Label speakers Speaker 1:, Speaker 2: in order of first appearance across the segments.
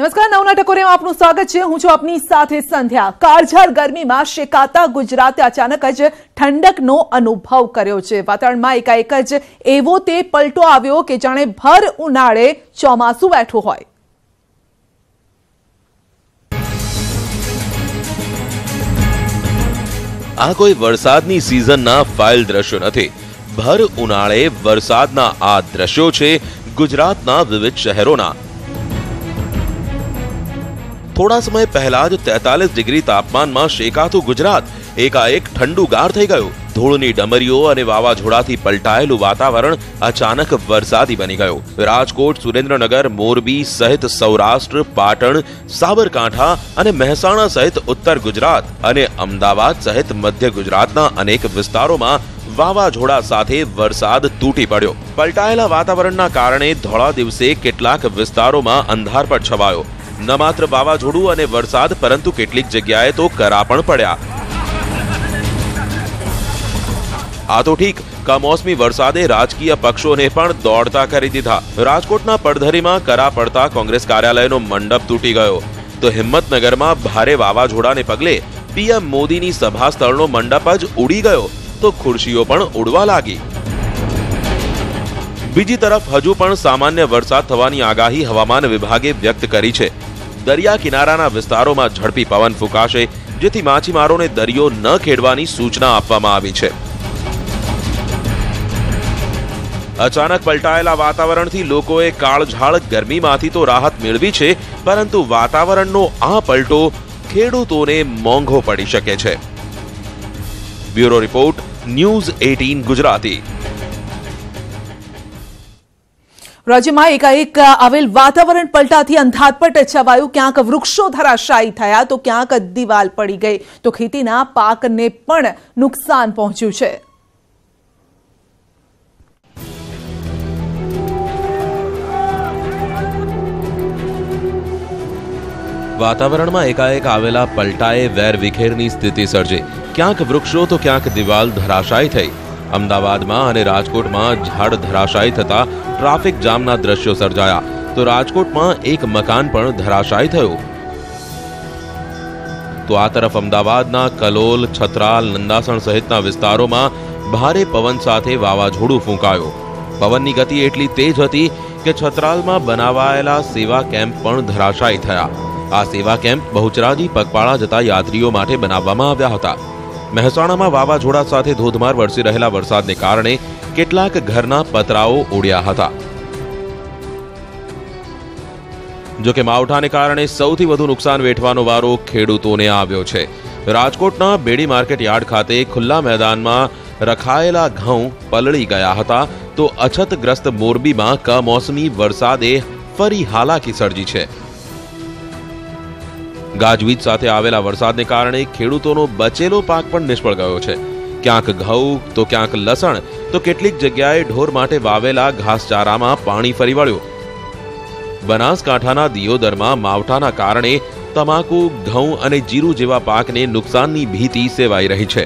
Speaker 1: નમસ્કાર નવના ટકોરેમાં આપનું સ્વાગત છે હું છું આપની સાથે સંધ્યા કાળઝાળ ગરમીમાં શેકાતા ગુજરાતે અચાનક જ ઠંડકનો અનુભવ કર્યો છે વાતાવરણમાં એકાએક જ એવો તે પલટો આવ્યો કે જાણે ભર ઉનાળે ચોમાસું બેઠું હોય
Speaker 2: આ કોઈ વરસાદની સિઝનના ફાઇલ દ્રશ્યો નથી ભર ઉનાળે વરસાદના આ દ્રશ્યો છે ગુજરાતના વિવિધ શહેરોના થોડા સમય પહેલા જ તેતાલીસ ડિગ્રી તાપમાનમાં શેકાતું ગુજરાત એકાએક ઠંડુ ઠંડુગાર થઈ ગયું ધૂળની ડમરીઓ અને વાવાઝોડાથી પલટાયેલું વાતાવરણ અચાનક વરસાદી બની ગયું રાજકોટ સુરેન્દ્રનગર મોરબી સહિત સૌરાષ્ટ્ર પાટણ સાબરકાંઠા અને મહેસાણા સહિત ઉત્તર ગુજરાત અને અમદાવાદ સહિત મધ્ય ગુજરાતના અનેક વિસ્તારોમાં વાવાઝોડા સાથે વરસાદ તૂટી પડ્યો પલટાયેલા વાતાવરણના કારણે ધોળા દિવસે કેટલાક વિસ્તારોમાં અંધાર અંધારપટ છવાયો ન માત્ર બાવા જોડુ અને વરસાદ પરંતુ કેટલીક જગ્યાએ તો કરાપણ પડ્યા આ તો ઠીક ક મોસમી વરસાદે રાજકીય પક્ષોને પણ દોડતા કરી દીધા રાજકોટના પડધરીમાં કરા પડતા કોંગ્રેસ કાર્યાલયનો મંડપ તૂટી ગયો તો હિંમત નગરમાં ભારે બાવા જોડાને પગલે પીએમ મોદીની સભા સ્થળનો મંડપ аж ઉડી ગયો તો ખુરશીઓ પણ ઉડવા લાગી બીજી તરફ હજુ પણ સામાન્ય વરસાદ થવાની આગાહી હવામાન વિભાગે વ્યક્ત કરી છે દરિયા કિનારાના વિસ્તારોમાં ઝડપી પવન ફૂંકાશે જેથી માછીમારોને દરિયો ન ખેડવાની સૂચના આપવામાં આવી છે અચાનક પલટાયેલા વાતાવરણથી લોકોએ કાળઝાળ ગરમીમાંથી તો રાહત મેળવી છે પરંતુ વાતાવરણનો આ પલટો ખેડૂતોને મોંઘો પડી શકે છે bureau report news eighteen Gujarati
Speaker 1: રાજ્યમાં એકાએક આવેલ વાતાવરણ પલટાથી અંધારપટ છવાયું ક્યાંક વૃક્ષો ધરાશાયી થયા તો ક્યાંક દિવાલ પડી ગઈ તો ખેતીના પાકને પણ નુકસાન પહોંચ્યું છે
Speaker 2: વાતાવરણમાં એકાએક આવેલા પલટાએ વેર વિખેરની સ્થિતિ સર્જી ક્યાંક વૃક્ષો તો ક્યાંક દિવાલ ધરાશાયી થઈ અમદાવાદમાં અને રાજકોટમાં ઝાડ ધરાશાયી થતા ટ્રાફિક જામના દ્રશ્યો સર્જાયા તો રાજકોટમાં એક મકાન પણ ધરાશાયી થયું તો આ તરફ અમદાવાદના કલોલ, છત્રાલ, નંદાસણ સહિતના વિસ્તારોમાં ભારે પવન સાથે વાવાઝોડું ફૂંકાયું પવનની ગતિ એટલી તેજ હતી કે છત્રાલમાં બનાવાયેલા સેવા કેમ્પ પણ ધરાશાયી થયા આ સેવા કેમ્પ બહુચરાજી પકવાડા જતા યાત્રીઓ માટે બનાવવામાં આવ્યા હતા મહેસાણામાં વાવાઝોડા સાથે ધોધમાર વરસી રહેલા વરસાદને કારણે કેટલાક ઘરના પતરાઓ ઉડ્યા હતા જોકે માવઠાને કારણે સૌથી વધુ નુકસાન વેઠવાનો વારો ખેડૂતોને આવ્યો છે રાજકોટના બેડી માર્કેટ યાર્ડ ખાતે ખુલ્લા મેદાનમાં રખાયેલા ઘઉં પલળી ગયા હતા તો અછતગ્રસ્ત મોરબીમાં કમોસમી વરસાદે ફરી હાલાકી સર્જી છે ગાજવીજ સાથે આવેલા વરસાદને કારણે ખેડૂતોનો બચેલો પાક પણ નિષ્ફળ ગયો છે ક્યાંક ઘઉં તો ક્યાંક લસણ તો કેટલીક જગ્યાએ ઢોર માટે વાવેલા ઘાસચારામાં પાણી ફરી વળ્યું બનાસકાંઠાના દિયોદરમાં માવઠાના કારણે તમાકુ ઘઉં અને જીરું જેવા પાકને નુકસાનની ભીતિ સેવાઈ રહી છે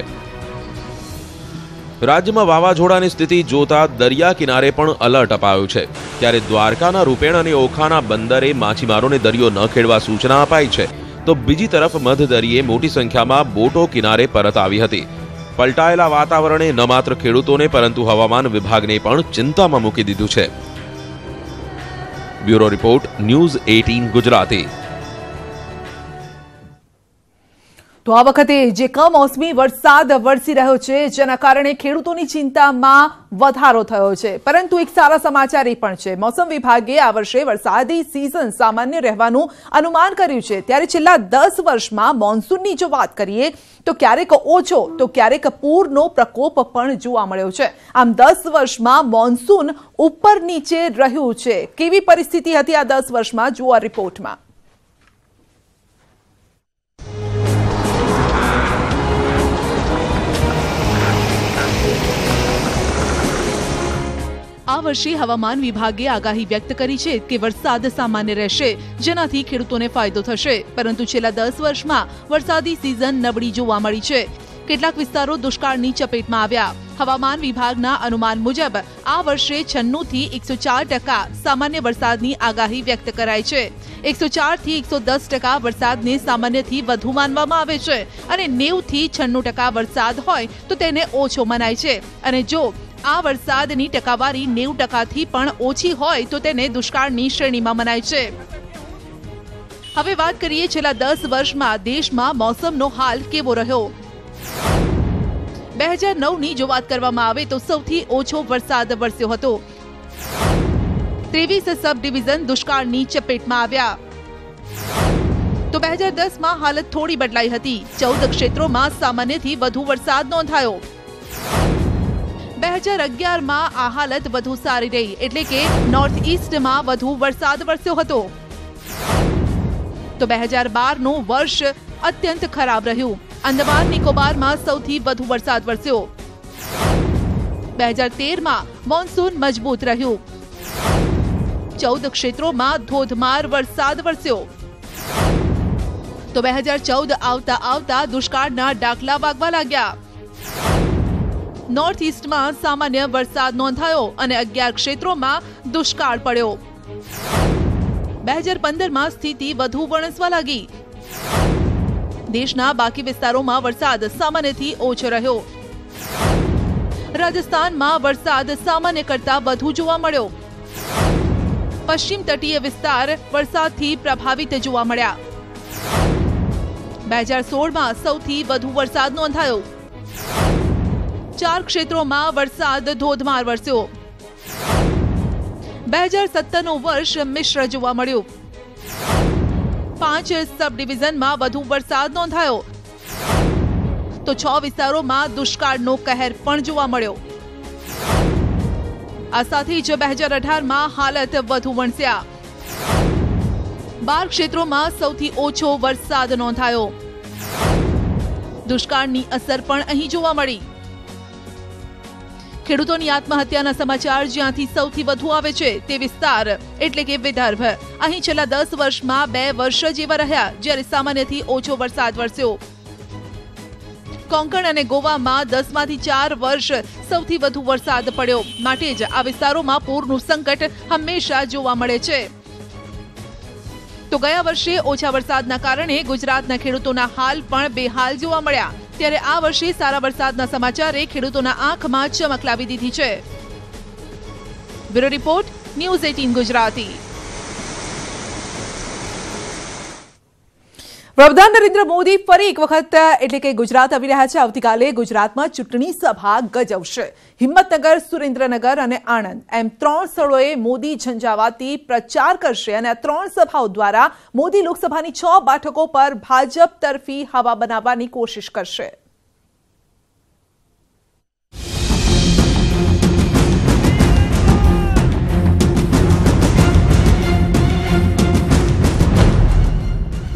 Speaker 2: રાજ્યમાં વાવાઝોડાની સ્થિતિ જોતા દરિયા કિનારે પણ અલર્ટ અપાયું છે ત્યારે દ્વારકાના રૂપેણ અને ઓખાના બંદરે માછીમારોને દરિયો ન ખેડવા સૂચના અપાઈ છે તો બીજી તરફ મધદરિયે મોટી સંખ્યામાં બોટો કિનારે પરત આવી હતી પલટાયેલા વાતાવરણે ન માત્ર ખેડૂતોને પરંતુ હવામાન વિભાગને પણ ચિંતામાં મૂકી દીધું છે bureau report news eighteen Gujarati
Speaker 1: તો આ વખતે જે કમોસમી વરસાદ વરસી રહ્યો છે જેના કારણે ખેડૂતોની ચિંતામાં વધારો થયો છે પરંતુ એક સારા સમાચાર એ પણ છે મોસમ વિભાગે આ વર્ષે વરસાદી સિઝન સામાન્ય રહેવાનું અનુમાન કર્યું છે ત્યારે છેલ્લા દસ વર્ષમાં મોન્સૂનની જો વાત કરીએ તો ક્યારેક ઓછો તો ક્યારેક પૂરનો પ્રકોપ પણ જોવા મળ્યો છે આમ દસ વર્ષમાં મોન્સૂન ઉપર નીચે રહ્યું છે કેવી પરિસ્થિતિ હતી આ દસ વર્ષમાં જુઓ રિપોર્ટમાં આ વર્ષે હવામાન વિભાગે આગાહી વ્યક્ત કરી છે કે વરસાદ સામાન્ય રહેશે જેનાથી ખેડૂતોને ફાયદો થશે પરંતુ છેલ્લા દસ વર્ષમાં વરસાદી સિઝન નબળી જોવા મળી છે કેટલાક વિસ્તારો દુષ્કાળની ચપેટમાં આવ્યા હવામાન વિભાગના અનુમાન મુજબ આ વર્ષે છન્નું થી એકસો ચાર ટકા સામાન્ય વરસાદની આગાહી વ્યક્ત કરાઈ છે એકસો ચાર થી એકસો દસ ટકા વરસાદને સામાન્યથી વધુ માનવામાં આવે છે અને નેવું થી છન્નું ટકા વરસાદ હોય તો તેને ઓછો મનાય છે અને જો આ વરસાદની ટકાવારી નેવું ટકાથી પણ ઓછી હોય તો તેને દુષ્કાળની શ્રેણીમાં મનાય છે હવે વાત કરીએ છેલ્લા દસ વર્ષમાં દેશમાં મોસમનો હાલ કેવો રહ્યો બે હજાર નવની જો વાત કરવામાં આવે તો સૌથી ઓછો વરસાદ વરસ્યો હતો ત્રેવીસ સબ ડિવિઝન દુષ્કાળની ચપેટમાં આવ્યા તો બે હજાર દસમાં હાલત થોડી બદલાઈ હતી ચૌદ ક્ષેત્રોમાં સામાન્યથી વધુ વરસાદ નોંધાયો બે હજાર અગિયારમાં આ હાલત વધુ સારી રહી એટલે કે નોર્થ ઈસ્ટમાં વધુ વરસાદ વરસ્યો હતો તો બે હજાર બારનું વર્ષ અત્યંત ખરાબ રહ્યું અંદમાન નિકોબારમાં સૌથી વધુ વરસાદ વરસ્યો બે હજાર તેરમાં મોન્સૂન મજબૂત રહ્યું ચૌદ ક્ષેત્રોમાં ધોધમાર વરસાદ વરસ્યો તો બે હજાર ચૌદ આવતા આવતા દુષ્કાળના ડાકલા વાગવા લાગ્યા નોર્થ ઈસ્ટમાં સામાન્ય વરસાદ નોંધાયો અને 11 ક્ષેત્રોમાં દુષ્કાળ પડ્યો 2015 માં સ્થિતિ વધુ વણસવા લાગી દેશના બાકી વિસ્તારોમાં વરસાદ સામાન્યથી ઓછો રહ્યો રાજસ્થાનમાં વરસાદ સામાન્ય કરતાં વધુ જોવા મળ્યો પશ્ચિમ તટીય વિસ્તાર વરસાદથી પ્રભાવિત જોવા મળ્યા 2016 માં સૌથી વધુ વરસાદ નોંધાયો चार क्षेत्रों માં વરસાદ ધોધ માર વર્ષ્યો 2017 નો વર્ષ મિશ્ર જોવા મળ્યો પાંચ સબડિવિઝન માં વધુ વરસાદ નોંધાયો તો છ વિસ્તારો માં દુષ્કાળ નો कहर પણ જોવા મળ્યો આસાથે જો 2018 માં હાલત વધુ બનસ્યા બાર ક્ષેત્રો માં સૌથી ઓછો વરસાદ નોંધાયો દુષ્કાળ ની અસર પણ અહીં જોવા મળી ખેડૂતોની આત્મહત્યાના સમાચાર જ્યાંથી સૌથી વધુ આવે છે તે વિસ્તાર એટલે કે વિદર્ભ અહીં છેલ્લા દસ વર્ષમાં બે વર્ષ જેવા રહ્યા જ્યારે સામાન્યથી ઓછો વરસાદ વરસ્યો કોંકણ અને ગોવામાં દસમાંથી ચાર વર્ષ સૌથી વધુ વરસાદ પડ્યો માટે જ આ વિસ્તારોમાં પૂરનું સંકટ હંમેશા જોવા મળે છે તો ગયા વર્ષે ઓછા વરસાદના કારણે ગુજરાતના ખેડૂતોના હાલ પણ બેહાલ જોવા મળ્યા ત્યારે આ વર્ષે સારા વરસાદના સમાચારે ખેડૂતોના આંખમાં ચમક લાવી દીધી છે bureau report news eighteen Gujarati પ્રવધાન Narendra Modi ફરી એક વખત એટલે કે ગુજરાત આવી રહ્યા છે અવતીકાલે ગુજરાતમાં ચુટણી સભા ગજવશે હિંમતનગર સુરેન્દ્રનગર અને આણંદ એમ ત્રણ સરોએ મોદી ઝંજાવાતી પ્રચાર કરશે અને આ ત્રણ સભાઓ દ્વારા મોદી લોકસભાની 6 બેઠકો પર ભાજપ તરફી હવા બનાવવાની કોશિશ કરશે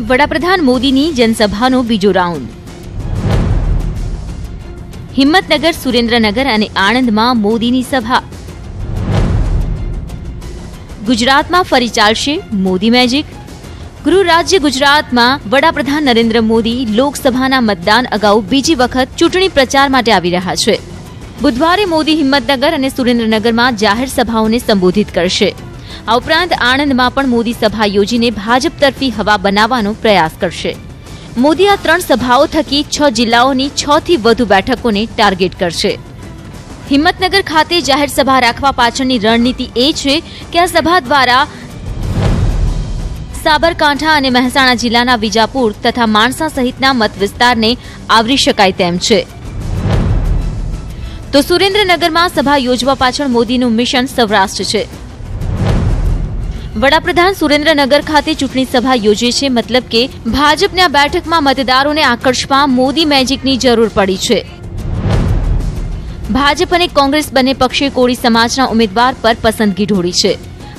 Speaker 3: વડાપ્રધાન મોદીની જનસભાનો બીજો રાઉન્ડ હિંમતનગર સુરેન્દ્રનગર અને આણંદમાં મોદીની સભા ગુજરાતમાં ફરી ચાલશે મોદી મેજિક ગૃહ રાજ્ય ગુજરાતમાં વડાપ્રધાન નરેન્દ્ર મોદી લોકસભાના મતદાન અગાઉ બીજી વખત ચૂંટણી પ્રચાર માટે આવી રહ્યા છે બુધવારે મોદી હિંમતનગર અને સુરેન્દ્રનગરમાં જાહેર સભાઓને સંબોધિત કરશે આ ઉપરાંત આણંદમાં પણ મોદી સભા યોજીને ભાજપ તરફી હવા બનાવવાનો પ્રયાસ કરશે મોદી આ ત્રણ સભાઓ થકી છ જિલ્લાઓની છ થી વધુ બેઠકોને ટાર્ગેટ કરશે હિંમતનગર ખાતે જાહેર સભા રાખવા પાછળની રણનીતિ એ છે કે આ સભા દ્વારા સાબરકાંઠા અને મહેસાણા જિલ્લાના વિજાપુર તથા માણસા સહિતના મત વિસ્તારને આવરી શકાય તેમ છે તો સુરેન્દ્રનગરમાં સભા યોજવા પાછળ મોદીનું મિશન સૌરાષ્ટ્ર છે વડાપ્રધાન સુરેન્દ્રનગર ખાતે ચૂંટણી સભા યોજી છે મતલબ કે ભાજપની આ બેઠકમાં મતદારોને આકર્ષવા મોદી મેજિકની જરૂર પડી છે ભાજપ અને કોંગ્રેસ બંને પક્ષે કોળી સમાજના ઉમેદવાર પર પસંદગી ઢોળી છે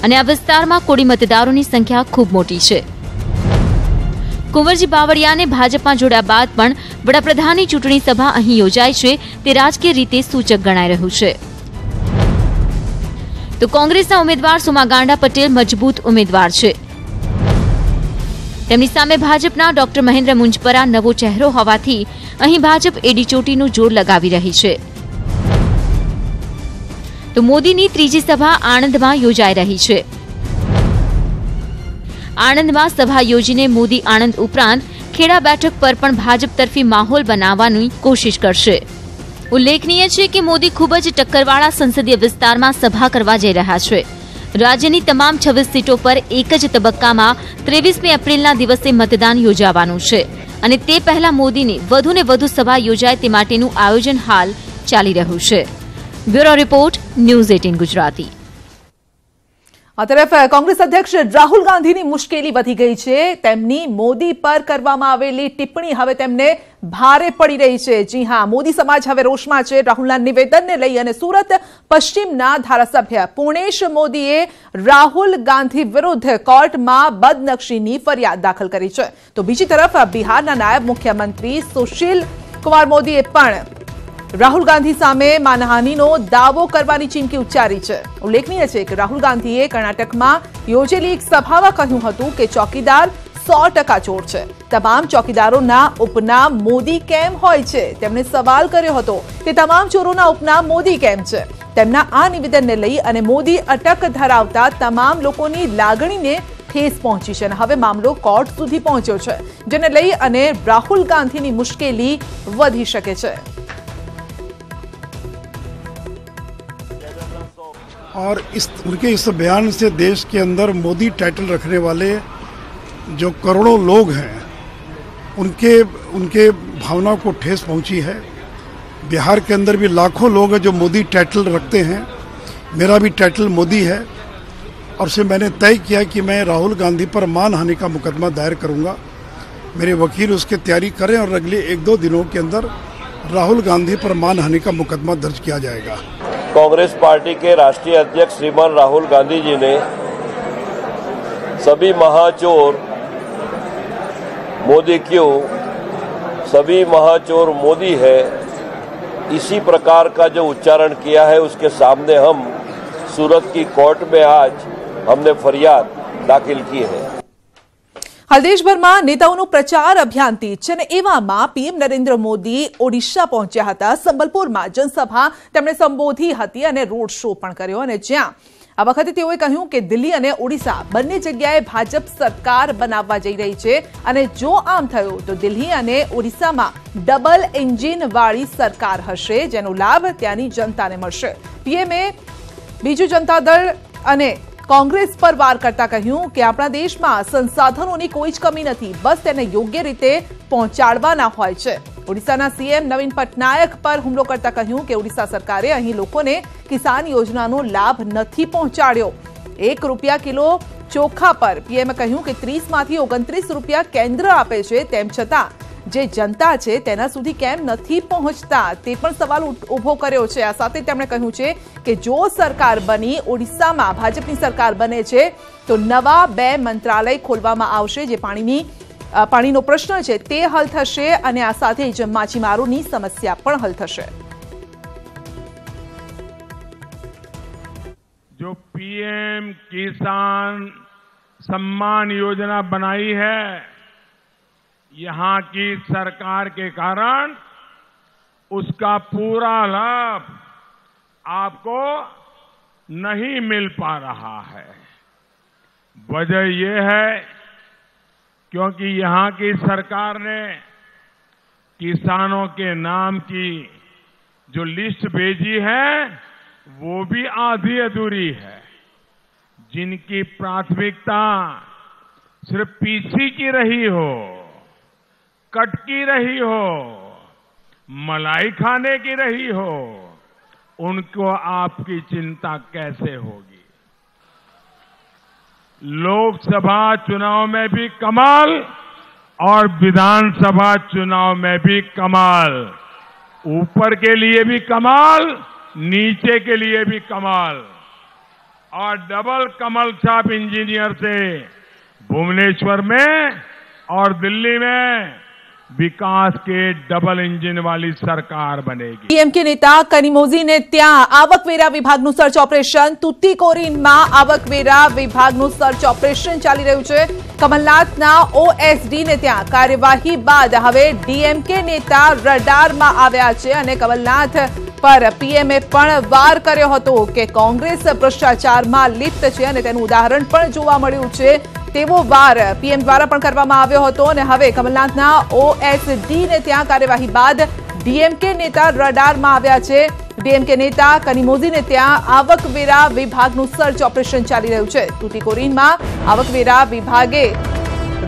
Speaker 3: અને આ વિસ્તારમાં કોળી મતદારોની સંખ્યા ખૂબ મોટી છે કુંવરજી બાવળિયાને ભાજપમાં જોડ્યા બાદ પણ વડાપ્રધાનની ચૂંટણી સભા અહીં યોજાય છે તે રાજકીય રીતે સૂચક ગણાઈ રહ્યું છે તો કોંગ્રેસના ઉમેદવાર સુમા ગાંડા પટેલ મજબૂત ઉમેદવાર છે તેમની સામે ભાજપના ડોક્ટર મહેન્દ્ર મુંજપરા નવો ચહેરો હોવાથી અહીં ભાજપ એડીચોટીનું જોર લગાવી રહી છે તો મોદીની ત્રીજી સભા આણંદમાં યોજાઈ રહી છે આણંદમાં સભા યોજીને મોદી આણંદ ઉપરાંત ખેડા બેઠક પર પણ ભાજપ તરફી માહોલ બનાવવાની કોશિશ કરશે ઉલ્લેખનીય છે કે મોદી ખૂબ જ ટક્કરવાળા સંસદીય વિસ્તારમાં સભા કરવા જઈ રહ્યા છે રાજ્યની તમામ છવ્વીસ સીટો પર એક જ તબક્કામાં ત્રેવીસમી એપ્રિલના દિવસે મતદાન યોજાવાનું છે અને તે પહેલા મોદીની વધુ ને વધુ સભા યોજાય તે માટેનું આયોજન હાલ ચાલી રહ્યું છે bureau report news eighteen Gujarati
Speaker 1: અતરેફ Congress અધ્યક્ષ રાહુલ ગાંધીની મુશ્કેલી વધી ગઈ છે તેમની મોદી પર કરવામાં આવેલી ટિપ્પણી હવે તેમણે ભારે પડી રહી છે જી હા મોદી સમાજ હવે રોષમાં છે રાહુલના નિવેદન લેઈ અને સુરત પશ્ચિમના ધારાસભ્ય પુણેશ મોદીએ રાહુલ ગાંધી વિરુદ્ધ કોર્ટમાં બદનક્ષીની ફરિયાદ दाखल કરી છે તો બીજી તરફ બિહારના નાયબ મુખ્યમંત્રી સોશિલ કુમાર મોદી પણ રાહુલ ગાંધી સામે માનહાનિનો દાવો કરવાની ચીમકી ઉચ્ચારી છે ઉલ્લેખનીય છે કે રાહુલ ગાંધીએ કર્ણાટકમાં યોજેલી એક સભામાં કહ્યું હતું કે ચોકીદાર સો ટકા ચોર છે તમામ ચોકીદારોના ઉપનામ મોદી કેમ હોય છે તેમણે સવાલ કર્યો હતો કે તમામ ચોરોના ઉપનામ મોદી કેમ છે તેમના આ નિવેદનને લઈ અને મોદી અટક ધરાવતા તમામ લોકોની લાગણીને ઠેસ પહોંચી છે અને હવે મામલો કોર્ટ સુધી પહોંચ્યો છે જેને લઈ અને રાહુલ ગાંધીની મુશ્કેલી વધી શકે છે
Speaker 4: और इस उनके इस बयान से देश के अंदर मोदी टाइटल रखने वाले जो करोड़ों लोग हैं उनके उनके भावनाओं को ठेस पहुंची है बिहार के अंदर भी लाखों लोग हैं जो मोदी टाइटल रखते हैं मेरा भी टाइटल मोदी है और से मैंने तय किया कि मैं राहुल गांधी पर मानहानि का मुकदमा दायर करूंगा मेरे वकील उसकी तैयारी करें और अगले एक दो दिनों के अंदर राहुल गांधी पर मानहानि का मुकदमा दर्ज किया जाएगा
Speaker 5: कांग्रेस पार्टी के राष्ट्रीय अध्यक्ष श्रीमान राहुल गांधी जी ने सभी महाचोर मोदी क्यों सभी महाचोर मोदी है इसी प्रकार का जो उच्चारण किया है उसके सामने हम सूरत की कोर्ट में आज हमने फरियाद दाखिल की है
Speaker 1: હલ્દેશ બર્મા નેતાઓનો પ્રચાર અભિયાનતી છને એવામાં પીએમ નરેન્દ્ર મોદી ઓડિશા પહોંચ્યા હતા સંભલપુર માં જનસભા તેમણે સંબોધી હતી અને રોડ શો પણ કર્યો અને જ્યાં આ વખતે તેઓએ કહ્યું કે દિલ્હી અને ઓડિશા બંને જગ્યાએ ભાજપ સરકાર બનાવવા જઈ રહી છે અને જો આમ થયું તો દિલ્હી અને ઓડિશા માં ડબલ એન્જિન વાળી સરકાર હશે જેનો લાભ ત્યાંની જનતાને મળશે પીએમ એ બીજી જનતા દળ અને કોંગ્રેસ પર વાર કરતા કહ્યું કે આપણા દેશમાં સંસાધનોની કોઈ જ કમી નથી બસ તેને યોગ્ય રીતે પહોંચાડવાના હોય છે ઓડિશાના સીએમ નવીન પટનાયક પર હુમલો કરતા કહ્યું કે ઓડિશા સરકારે અહીં લોકોને કિસાન યોજનાનો લાભ નથી પહોંચાડ્યો એક રૂપિયા કિલો ચોખા પર પીએમએ કહ્યું કે ત્રીસમાંથી ઓગણત્રીસ રૂપિયા કેન્દ્ર આપે છે તેમ છતાં જે જનતા છે તેના સુધી કેમ નથી પહોંચતા તે પર સવાલ ઉઠો કર્યો છે આ સાથે તેમણે કહ્યું છે કે જો સરકાર બની ઓડિશામાં ભાજપની સરકાર બને છે તો નવા બે મંત્રાલય ખોલવામાં આવશે જે પાણીની પાણીનો પ્રશ્ન છે તે हल થશે અને આ સાથે જ માછીમારઓની સમસ્યા પણ हल થશે
Speaker 6: જો પીએમ કિસાન સન્માન યોજના બનાવી છે यहां की सरकार के कारण उसका पूरा लाभ आपको नहीं मिल पा रहा है वजह यह है क्योंकि यहां की सरकार ने किसानों के नाम की जो लिस्ट भेजी है वो भी आधी अधूरी है जिनकी प्राथमिकता सिर्फ पीसी की रही हो कटकी रही हो मलाई खाने की रही हो उनको आपकी चिंता कैसे होगी लोकसभा चुनाव में भी कमाल और विधानसभा चुनाव में भी कमाल ऊपर के लिए भी कमाल नीचे के लिए भी कमाल और डबल कमल छाप इंजीनियर से भुवनेश्वर में और दिल्ली में विकास કે ડબલ એન્જિન વાળી સરકાર બનેગી.
Speaker 1: DMK ના નેતા કરીમોઝીને ત્યાં આવકવેરા વિભાગનો સર્ચ ઓપરેશન તુત્તીકોરીનમાં આવકવેરા વિભાગનો સર્ચ ઓપરેશન ચાલી રહ્યું છે. કમલનાથના OSD ને ત્યાં કાર્યવાહી બાદ હવે DMK નેતા રડારમાં આવ્યા છે અને કમલનાથ પર PMF પણ वार કર્યો હતો કે કોંગ્રેસ પ્રચારમાં લિપ્ત છે અને તેનું ઉદાહરણ પણ જોવા મળ્યું છે. તેવો વાર પીએમ દ્વારા પણ કરવામાં આવ્યો હતો અને હવે કમલાનાથના ઓએસડી ને ત્યાં કાર્યવાહી બાદ ડીએમકે નેતા રડારમાં આવ્યા છે ડીએમકે નેતા કનીમોજી ને ત્યાં આવકવેરા વિભાગનો સર્ચ ઓપરેશન ચાલી રહ્યું છે તૂટીકોરીનમાં આવકવેરા વિભાગે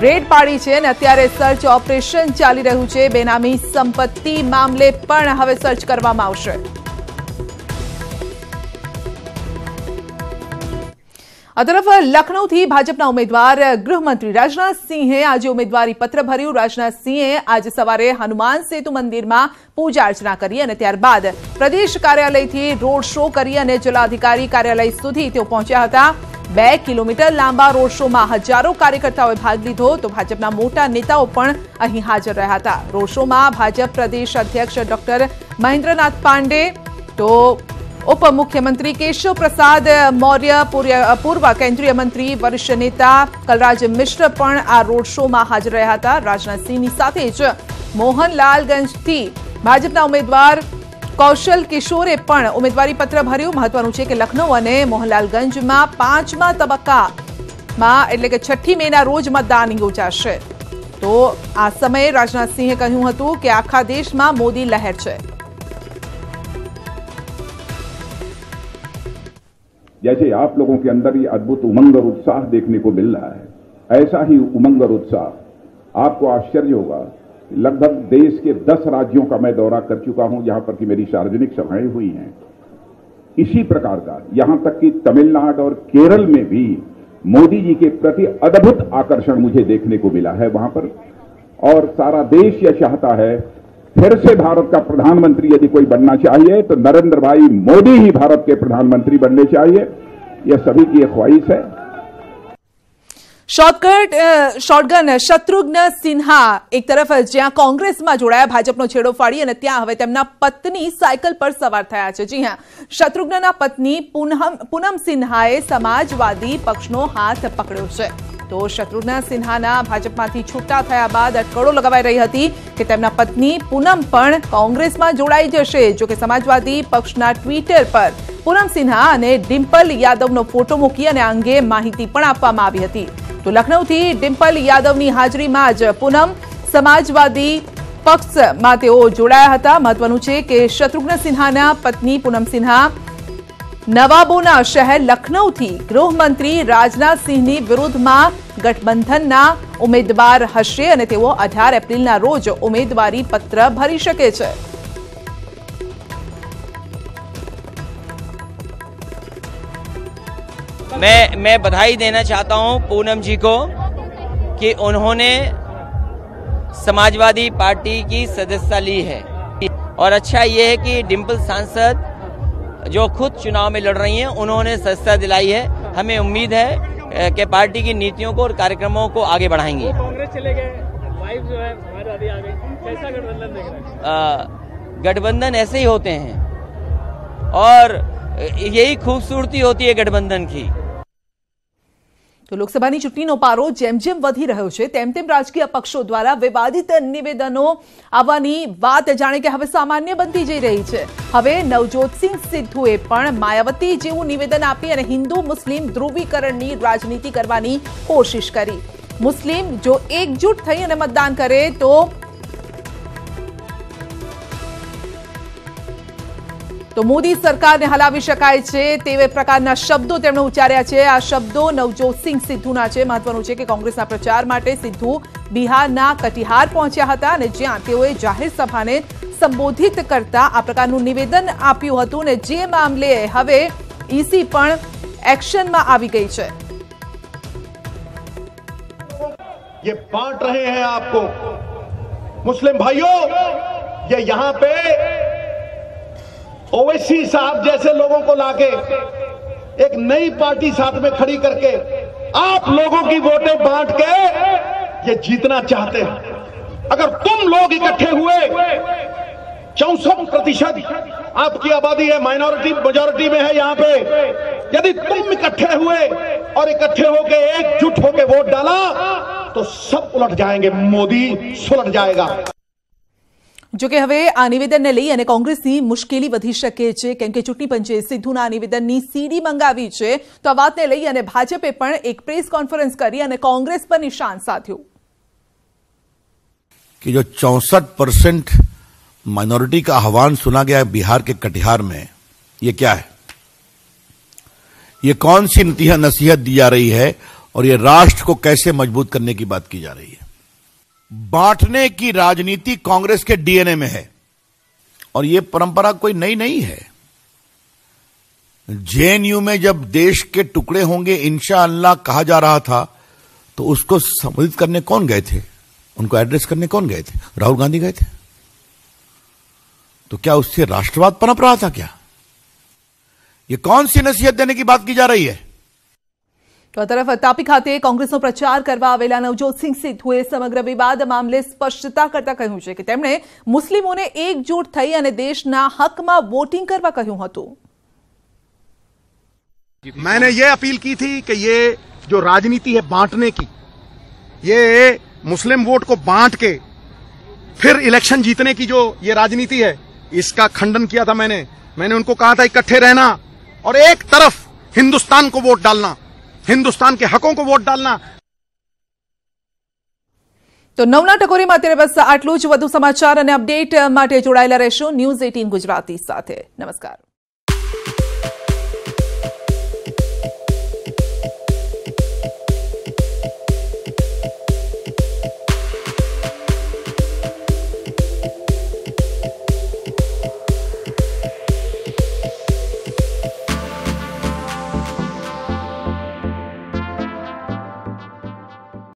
Speaker 1: રેડ પાડી છે અને અત્યારે સર્ચ ઓપરેશન ચાલી રહ્યું છે બેનામી સંપત્તિ મામલે પણ હવે સર્ચ કરવામાં આવશે અતરાફ લખનઉ થી ભાજપના ઉમેદવાર ગૃહમંત્રી રાજના સિંહ હે આજે ઉમેદવારી પત્ર ભરીઓ રાજના સિંહ હે આજે સવારે हनुमान सेतु મંદિર માં પૂજા આર્ચના કરી અને ત્યારબાદ પ્રદેશ કાર્યાલય થી રોડ શો કરી અને જિલ્લા અધિકારી કાર્યાલય સુધી તેઓ પહોંચ્યા હતા 2 કિલોમીટર લાંબો રોડ શો માં હજારો કાર્યકર્તાઓએ ભાગ લીધો તો ભાજપના મોટા નેતાઓ પણ અહીં હાજર રહ્યા હતા રોશો માં ભાજપ પ્રદેશ અધ્યક્ષ ડૉક્ટર મહીન્દ્રનાથ પાંડે તો ઉપ મુખ્યમંત્રી કેશોપ્રસાદ મોરિયા પૂર્વ કેન્દ્રીય મંત્રી વરિષ્ઠ નેતા કલરાજ મિશ્ર પણ આ રોડ શો માં હાજર રહ્યા હતા રાજનાથસિંહની સાથે જ મોહનલાલ ગંજથી ભાજપના ઉમેદવાર કૌશલ કિશોરે પણ ઉમેદવારી પત્ર ભર્યું મહત્વનું છે કે લખનઉ અને મોહનલાલ ગંજમાં 5મા તબક્કા માં એટલે કે 6મી મેના રોજ મતદાન ઊંચા છે તો આ સમયે રાજનાથસિંહ કહ્યું હતું કે આખા દેશમાં મોદી લહેર છે
Speaker 7: जैसे आप लोगों के अंदर ये अद्भुत उमंग और उत्साह देखने को मिल रहा है ऐसा ही उमंग और उत्साह आपको आश्चर्य होगा लगभग देश के दस राज्यों का मैं दौरा कर चुका हूं यहां पर कि मेरी सार्वजनिक सभाएं हुई हैं इसी प्रकार का यहां तक कि तमिलनाडु और केरल में भी मोदी जी के प्रति अद्भुत आकर्षण मुझे देखने को मिला है वहां पर और सारा देश यह चाहता है फिर से भारत का प्रधानमंत्री यदि कोई बनना चाहिए तो नरेंद्र भाई मोदी ही भारत के प्रधानमंत्री बनने चाहिए यह सभी की ख्वाहिश है
Speaker 1: शॉर्टकट शॉर्टगन शत्रुघ्न सिन्हा एक तरफ ज्यादा कांग्रेस में जोड़ाया भाजपा छेड़ो फाड़ी और त्या हम पत्नी साइकल पर सवार थे जी हाँ शत्रुघ्न पत्नी पूनम सिन्हाए समाजवादी पक्षनो हाथ पकड़ो તો શત્રુગ્ન સિન્હાના ભાજપમાંથી છોટતા થયા બાદ અટકળો લગાવાઈ રહી હતી કે તેમના પત્ની પૂનમ પણ કોંગ્રેસમાં જોડાય જશે જે કે સમાજવાદી પક્ષના ટ્વિટર પર પૂનમ સિન્હા અને દિમ્પલ યાદવનો ફોટો મૂકીને અંગે માહિતી પણ આપવામાં આવી હતી તો લખનઉથી દિમ્પલ યાદવની હાજરીમાં જ પૂનમ સમાજવાદી પક્ષમાં તેઓ જોડાયા હતા મહત્વનું છે કે શત્રુગ્ન સિન્હાના પત્ની પૂનમ સિન્હા नवाबोना शहर लखनऊ थी गृहमंत्री राजनाथ सिंह की विरुद्ध में गठबंधन ना उम्मीदवार हे अठार एप्रिल रोज उम्मेदारी पत्र भरी सके
Speaker 8: मैं मैं बधाई देना चाहता हूं पूनम जी को कि उन्होंने समाजवादी पार्टी की सदस्यता ली है और अच्छा ये है कि डिंपल सांसद जो खुद चुनाव में लड़ रही हैं उन्होंने सस्ता दिलाई है हमें उम्मीद है कि पार्टी की नीतियों को और कार्यक्रमों को आगे बढ़ाएंगे
Speaker 9: कांग्रेस चले गए जो है आ कैसा गठबंधन
Speaker 8: गठबंधन ऐसे ही होते हैं और यही खूबसूरती होती है गठबंधन की
Speaker 1: लोकसभाની ચૂંટણી નો પારો જેમ જેમ વધી રહ્યો છે તેમ તેમ રાજકીય પક્ષો દ્વારા વિવાદાસ્પદ નિવેદનો આવની વાત જાણ કે હવે સામાન્ય બની જઈ રહી છે હવે નવજોત સિંહ સਿੱધુ એ પણ માયાવતી જેવું નિવેદન આપી અને હિન્દુ મુસ્લિમ ધ્રુવીકરણની રાજનીતિ કરવાની કોશિશ કરી મુસ્લિમ જો એકજૂટ થઈને મતદાન કરે તો તો મોદી સરકારને હલાવી શકાય છે તેવા પ્રકારના શબ્દો તેમણે ઉચ્ચાર્યા છે આ શબ્દો નવજોત સિંહ સિંધુના છે મહત્વનું છે કે કોંગ્રેસના પ્રચાર માટે સિંધુ બિહારના કટીહાર પહોંચ્યા હતા અને જ્યાં તેઓએ જાહેર સભાને સંબોધિત કરતા આ પ્રકારનું નિવેદન આપ્યું હતું ને જે મામલે હવે ઈસી પણ એક્શનમાં આવી ગઈ છે.
Speaker 10: یہ پڑھ رہے ہیں اپ کو۔ مسلم ભાઈઓ یہ یہاں پہ ओवैसी साहब जैसे लोगों को लाके एक नई पार्टी साथ में खड़ी करके आप लोगों की वोटें बांट के ये जीतना चाहते हैं अगर तुम लोग इकट्ठे हुए चौसठ प्रतिशत आपकी आबादी है माइनॉरिटी मेजोरिटी में है यहां पे यदि तुम इकट्ठे हुए और इकट्ठे होके एकजुट होके वोट डाला तो सब उलट जाएंगे मोदी सुलट जाएगा
Speaker 1: जो कि હવે આ નિવેદન લેઈ અને કોંગ્રેસની મુશ્કેલી વધી શકે છે કેમ કે ચૂંટણી પંચે સિંધુના નિવેદનની સીડી મંગાવી છે તો આ વાત લેઈ અને ભાજપે પણ એક પ્રેસ કોન્ફરન્સ કરી અને કોંગ્રેસ પર નિશાન
Speaker 11: સાથ્યો કે જો 64% માઇનોરિટી કા આહવાન સુના ગયા બિહાર કે કટીહાર મેં યે ક્યા હે યે કонસી નીતિા નસીહત દી જા રહી હે ઓર યે રાષ્ટ્ર કો કૈસે મજબૂત કરને કી બાત કી જા રહી હે बांटने की राजनीति कांग्रेस के डीएनए में है और यह परंपरा कोई नई नहीं है जेएनयू में जब देश के टुकड़े होंगे इंशा अल्लाह कहा जा रहा था तो उसको संबोधित करने कौन गए थे उनको एड्रेस करने कौन गए थे राहुल गांधी गए थे तो क्या उससे राष्ट्रवाद पनप रहा था क्या ये कौन सी नसीहत देने की बात की जा रही है
Speaker 1: तो आ तरफ तापी खाते कांग्रेस प्रचार करने नवजोत सिंह સિદ્ધુએ समग्र विवाद मामले स्पष्टता करता કહ્યું कि मुस्लिमों ने एकजूट थी और देश हक में वोटिंग करने कहूत
Speaker 10: मैंने ये अपील की थी कि ये जो राजनीति है बांटने की ये मुस्लिम वोट को बांट के फिर इलेक्शन जीतने की जो ये राजनीति है इसका खंडन किया था मैंने मैंने उनको कहा था इकट्ठे रहना और एक तरफ हिंदुस्तान को वोट डालना हिन्दुस्तान के हकों को वोट डालना
Speaker 1: तो नौनाटकोरी متابعي バスા આટલું જ વધુ સમાચાર અને અપડેટ માટે જોડાયેલા રહો ન્યૂઝ 18 ગુજરાતી સાથે નમસ્કાર